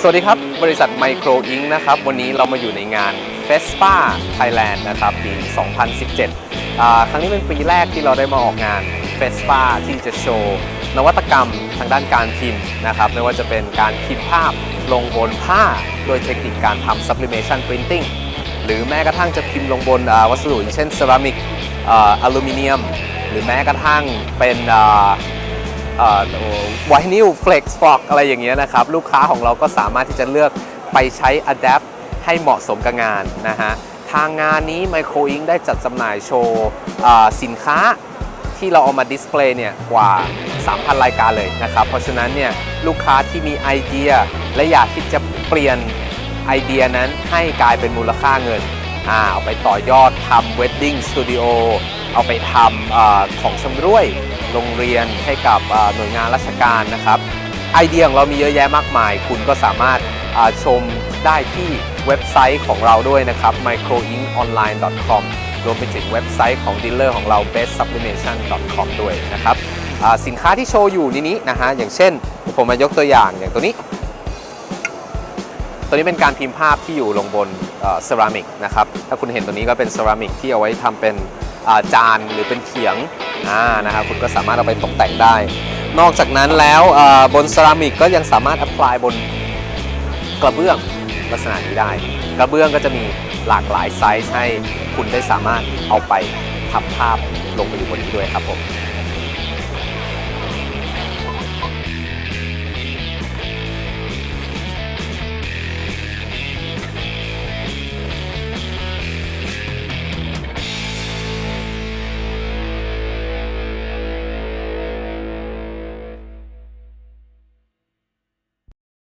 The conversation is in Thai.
สวัสดีครับ บริษัทไมโครอิงนะครับ วันนี้เรามาอยู่ในงาน FESPA Thailand นะครับ ปี 2017 ครั้งนี้เป็นปีแรกที่เราได้มาออกงาน FESPA ที่จะโชว์นวัตกรรมทางด้านการพิมพ์นะครับ ไม่ว่าจะเป็นการพิมพ์ภาพลงบนผ้า โดยเทคนิคการทำ sublimation printing หรือแม้กระทั่งจะพิมพ์ลงบนวัสดุอย่างเช่นเซรามิกอลูมิเนียม หรือแม้กระทั่งเป็น ไวนิลเฟล็กซ์ฟอกอะไรอย่างเงี้ยนะครับ ลูกค้าของเราก็สามารถที่จะเลือกไปใช้ Adapt ให้เหมาะสมกับงานนะฮะ ทางงานนี้ Micro Ink ได้จัดจำหน่ายโชว์สินค้าที่เราเอามาดิสเพลย์เนี่ยกว่า 3,000 รายการเลยนะครับ เพราะฉะนั้นเนี่ยลูกค้าที่มีไอเดีย และอยากที่จะเปลี่ยนไอเดียนั้นให้กลายเป็นมูลค่าเงินอ่าเอาไปต่อยอดทำ Wedding Studio เอาไปทำอของชำร่วย โรงเรียนให้กับหน่วยงานราชการนะครับ ไอเดียของเรามีเยอะแยะมากมาย คุณก็สามารถชมได้ที่เว็บไซต์ของเราด้วยนะครับ microinkonline.com รวมไปถึงเว็บไซต์ของดีลเลอร์ของเรา bestsublimation.com ด้วยนะครับสินค้าที่โชว์อยู่นนี้นะฮะอย่างเช่น ผมมายกตัวอย่างอย่างตัวนี้ ตัวนี้เป็นการพิมพ์ภาพที่อยู่ลงบนเซรามิกนะครับ ถ้าคุณเห็นตัวนี้ก็เป็นเซรามิกที่เอาไว้ทำเป็นจานหรือเป็นเขียง อ่านะครับคุณก็สามารถเอาไปตกแต่งได้ นอกจากนั้นแล้วบนเซรามิกก็ยังสามารถแอพพลายบนกระเบื้องลักษณะนี้ได้ กระเบื้องก็จะมีหลากหลายไซส์ให้คุณได้สามารถเอาไปทำภาพลงไปอยู่บนนี้ด้วยครับผม